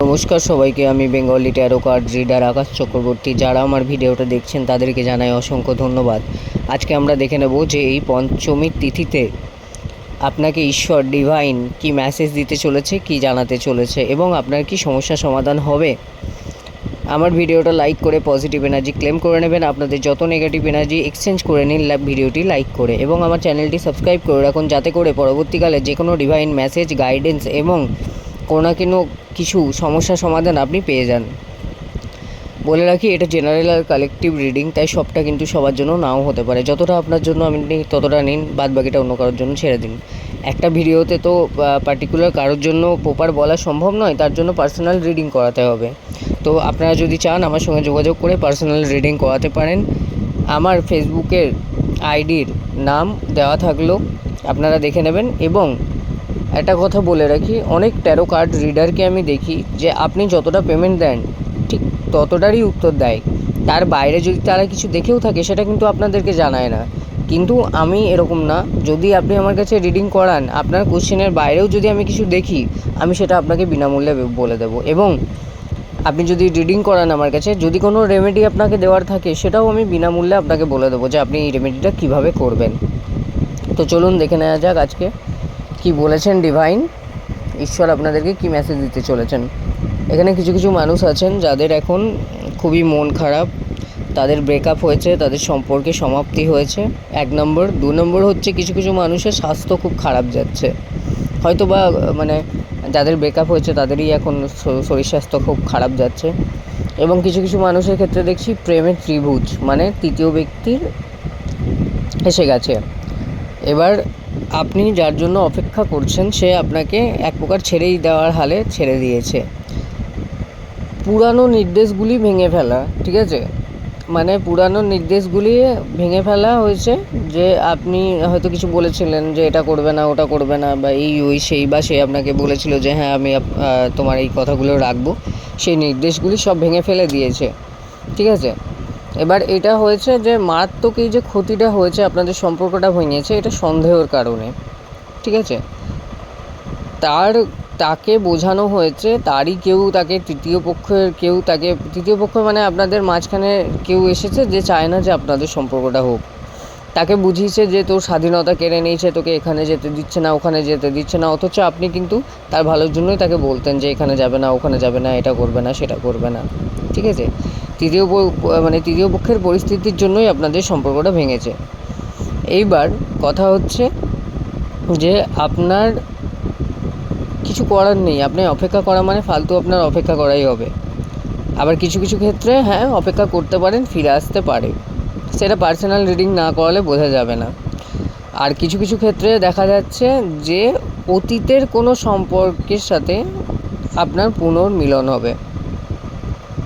নমস্কার সবাইকে, আমি Bengali tarot card reader Akash Chakraborty. যারা আমার ভিডিওটা দেখছেন, তাদেরকে জানাই অসংখ্য ধন্যবাদ। আজকে আমরা দেখে নেব যে এই পঞ্চমীর তিথিতে আপনাকে ঈশ্বর ডিভাইন কি মেসেজ দিতে চলেছে, কি জানাতে চলেছে, এবং আপনার কি সমস্যা সমাধান হবে? আমার ভিডিওটা লাইক করে পজিটিভ এনার্জি ক্লেম করে নেবেন। আপনাদের যত নেগেটিভ এনার্জি এক্সচেঞ্জ করে নিন ভিডিওটি লাইক করে। এবং আমার চ্যানেলটি সাবস্ক্রাইব করে রাখুন যাতে করে পরবর্তীকালে যে কোনো ডিভাইন মেসেজ গাইডেন্স এবং কোনো না কোনো কিছু সমস্যা সমাধান আপনি পেয়ে যান। বলে রাখি, এটা জেনারেল আর কালেকটিভ রিডিং তাই সবটা কিন্তু সবার জন্য নাও হতে পারে। যতটা আপনার জন্য আপনি ততটা নিন বাদ বাকিটা অন্য কারোর জন্য ছেড়ে দিন। একটা ভিডিওতে তো পার্টিকুলার কারোর জন্য প্রপার বলা সম্ভব নয়, তার জন্য পার্সোনাল রিডিং করাতে হবে। তো আপনারা যদি চান আমার সঙ্গে যোগাযোগ করে পার্সোনাল রিডিং করাতে পারেন। আমার ফেসবুকের আইডির নাম দেওয়া থাকল, আপনারা দেখে নেবেন। এবং একটা কথা বলে রাখি, অনেক ট্যারো কার্ড রিডারকে আমি দেখি যে আপনি যতটা পেমেন্ট দেন, ঠিক ততটারই উত্তর দেয়। তার বাইরে যদি তারা কিছু দেখেও থাকে, সেটা কিন্তু আপনাদেরকে জানায় না। কিন্তু আমি এরকম না। যদি আপনি আমার কাছে রিডিং করান, আপনার কোশ্চেনের বাইরেও যদি আমি কিছু দেখি, আমি সেটা আপনাকে বিনামূল্যে বলে দেবো। এবং আপনি যদি রিডিং করান আমার কাছে, যদি কোনো রেমেডি আপনাকে দেওয়ার থাকে, সেটাও আমি বিনামূল্যে আপনাকে বলে দেবো যে আপনি এই রেমেডিটা কীভাবে করবেন। তো চলুন দেখে নেওয়া যাক আজকে কি বলেছেন ডিভাইন ঈশ্বর আপনাদেরকে কি মেসেজ দিতে চলেছেন। এখানে কিছু কিছু মানুষ আছেন যাদের এখন খুবই মন খারাপ, তাদের ব্রেকআপ হয়েছে, তাদের সম্পর্কে সমাপ্তি হয়েছে। এক নম্বর। দু নম্বর হচ্ছে কিছু কিছু মানুষের স্বাস্থ্য খুব খারাপ যাচ্ছে। হয়তো বা মানে যাদের ব্রেকআপ হয়েছে তাদেরই এখন শরীর স্বাস্থ্য খুব খারাপ যাচ্ছে। এবং কিছু কিছু মানুষের ক্ষেত্রে দেখছি প্রেমের ত্রিভুজ মানে তৃতীয় ব্যক্তির এসে গেছে। এবার আপনি যার জন্য অপেক্ষা করছেন, সে আপনাকে এক প্রকার ছেড়েই দেওয়ার হালে ছেড়ে দিয়েছে। পুরানো নির্দেশগুলি ভেঙে ফেলা, ঠিক আছে? মানে পুরানো নির্দেশগুলি ভেঙে ফেলা হয়েছে যে আপনি হয়তো কিছু বলেছিলেন যে এটা করবে না, ওটা করবে না, বা এই, ওই, সেই, বা সে আপনাকে বলেছিল যে হ্যাঁ আমি তোমার এই কথাগুলো রাখব। সেই নির্দেশগুলি সব ভেঙে ফেলে দিয়েছে। ঠিক আছে? এবার এটা হয়েছে যে মারাত্মক এই যে ক্ষতিটা হয়েছে, আপনাদের সম্পর্কটা ভেঙেছে, এটা সন্দেহের কারণে। ঠিক আছে? তার তাকে বোঝানো হয়েছে, তারই কেউ তাকে তৃতীয় পক্ষের, কেউ তাকে, তৃতীয় পক্ষ মানে আপনাদের মাঝখানে কেউ এসেছে যে চায় না যে আপনাদের সম্পর্কটা হোক। তাকে বুঝিয়েছে যে তোর স্বাধীনতা কেড়ে নিয়েছে, তোকে এখানে যেতে দিচ্ছে না, ওখানে যেতে দিচ্ছে না, অথচ আপনি কিন্তু তার ভালোর জন্যই তাকে বলতেন যে এখানে যাবে না, ওখানে যাবে না, এটা করবে না, সেটা করবে না। ঠিক আছে? তৃতীয় মানে তৃতীয় পক্ষের পরিস্থিতির জন্যই আপনাদের সম্পর্কটা ভেঙেছে। এইবার কথা হচ্ছে যে আপনার কিছু করার নেই। আপনি অপেক্ষা করা মানে ফালতু আপনার অপেক্ষা করাই হবে। আবার কিছু কিছু ক্ষেত্রে হ্যাঁ অপেক্ষা করতে পারেন, ফিরে আসতে পারে। সেটা পার্সোনাল রিডিং না করালে বোঝা যাবে না। আর কিছু কিছু ক্ষেত্রে দেখা যাচ্ছে যে অতীতের কোনো সম্পর্কের সাথে আপনার পুনর্মিলন হবে।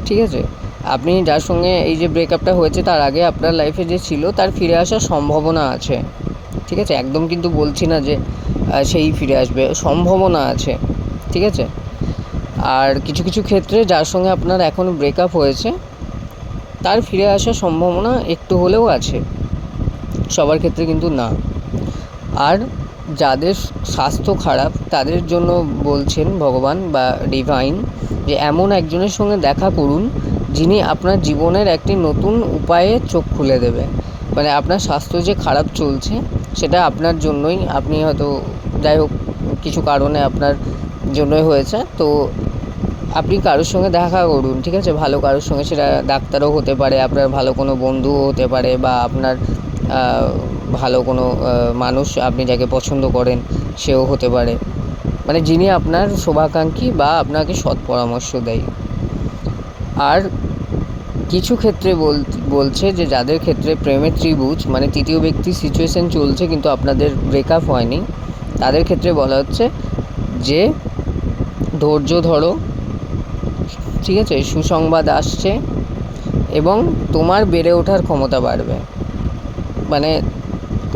ঠিক আছে? আপনি যার সঙ্গে এই যে ব্রেকআপটা হয়েছে, তার আগে আপনার লাইফে যে ছিল, তার ফিরে আসার সম্ভাবনা আছে। ঠিক আছে? একদম কিন্তু বলছি না যে সেই ফিরে আসবে। সম্ভাবনা আছে, ঠিক আছে? আর কিছু কিছু ক্ষেত্রে যার সঙ্গে আপনার এখন ব্রেকআপ হয়েছে, তার ফিরে আসার সম্ভাবনা একটু হলেও আছে। সবার ক্ষেত্রে কিন্তু না। আর যাদের স্বাস্থ্য খারাপ, তাদের জন্য বলছেন ভগবান বা ডিভাইন যে এমন একজনের সঙ্গে দেখা করুন, যিনি আপনার জীবনের একটি নতুন উপায়ে চোখ খুলে দেবে। মানে আপনার স্বাস্থ্য যে খারাপ চলছে, সেটা আপনার জন্যই। আপনি হয়তো যাই হোক, কিছু কারণে আপনার জন্যই হয়েছে। তো আপনি কারোর সঙ্গে দেখা করুন, ঠিক আছে? ভালো কারোর সঙ্গে, সেটা ডাক্তারও হতে পারে, আপনার ভালো কোনো বন্ধুও হতে পারে, বা আপনার ভালো কোনো মানুষ আপনি যাকে পছন্দ করেন, সেও হতে পারে। মানে যিনি আপনার শুভাকাঙ্ক্ষী বা আপনাকে সৎ পরামর্শ দেয়। আর কিছু ক্ষেত্রে বল, বলছে যে যাদের ক্ষেত্রে প্রেমের ত্রিভুজ মানে তৃতীয় ব্যক্তির সিচুয়েশন চলছে, কিন্তু আপনাদের ব্রেকআপ হয়নি তাদের ক্ষেত্রে বলা হচ্ছে যে, ধৈর্য ধরো, ঠিক আছে? সুসংবাদ আসছে এবং তোমার বেড়ে ওঠার ক্ষমতা বাড়বে। মানে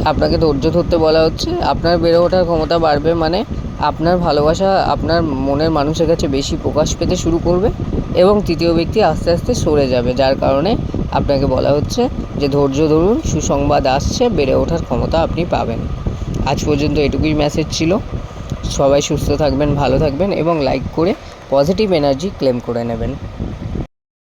আপনাকে ধৈর্য ধরতে বলা হচ্ছে, আপনার বেড়ে ওঠার ক্ষমতা বাড়বে মানে আপনার ভালোবাসা আপনার মনের মানুষের কাছে বেশি প্রকাশ পেতে শুরু করবে এবং তৃতীয় ব্যক্তি আস্তে আস্তে সরে যাবে, যার কারণে আপনাকে বলা হচ্ছে যে, ধৈর্য ধরুন, সুসংবাদ আসছে, বেড়ে ওঠার ক্ষমতা আপনি পাবেন। আজ পর্যন্ত এটুকুই মেসেজ ছিল। সবাই সুস্থ থাকবেন, ভালো থাকবেন এবং লাইক করে পজিটিভ এনার্জি ক্লেম করে নেবেন।